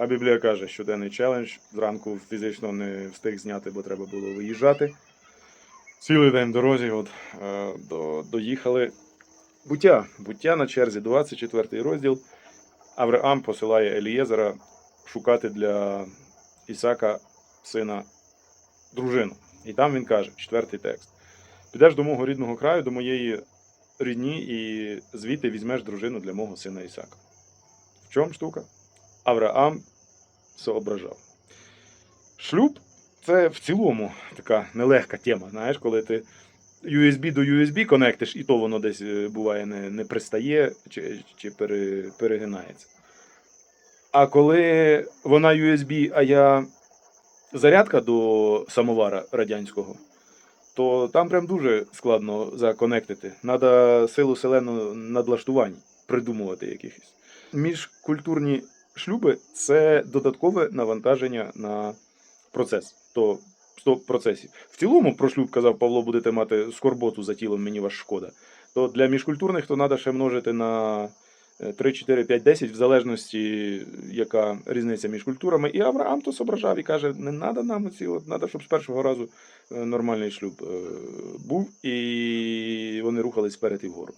А Біблія каже, щоденний челендж. Зранку фізично не встиг зняти, бо треба було виїжджати. Цілий день в дорозі, от, е, до, доїхали. Буття. Буття на черзі, 24 розділ. Авраам посилає Елієзера шукати для Ісака, сина, дружину. І там він каже, четвертий текст: Підеш до мого рідного краю, до моєї рідні, і звідти візьмеш дружину для мого сина Ісака. В чому штука? Авраам соображав. Шлюб це в цілому така нелегка тема. Знаєш, коли ти USB до USB конектиш, і то воно десь е, буває не, не пристає чи, чи пере, перегинається. А коли вона USB, а я зарядка до самовара радянського, то там прям дуже складно законектити. Треба силу селену надлаштувань придумувати якихось. Міжкультурні шлюби це додаткове навантаження на процес. То 100 процесів. В цілому про шлюб казав Павло, будете мати скорботу за тілом, мені вас шкода. То для міжкультурних то треба ще множити на е, 3, 4, 5, 10, в залежності, яка різниця між культурами. І Авраам то зображав і каже: не треба нам ці, от треба, щоб з першого разу е, нормальний шлюб е, був, і вони рухались вперед і вгору.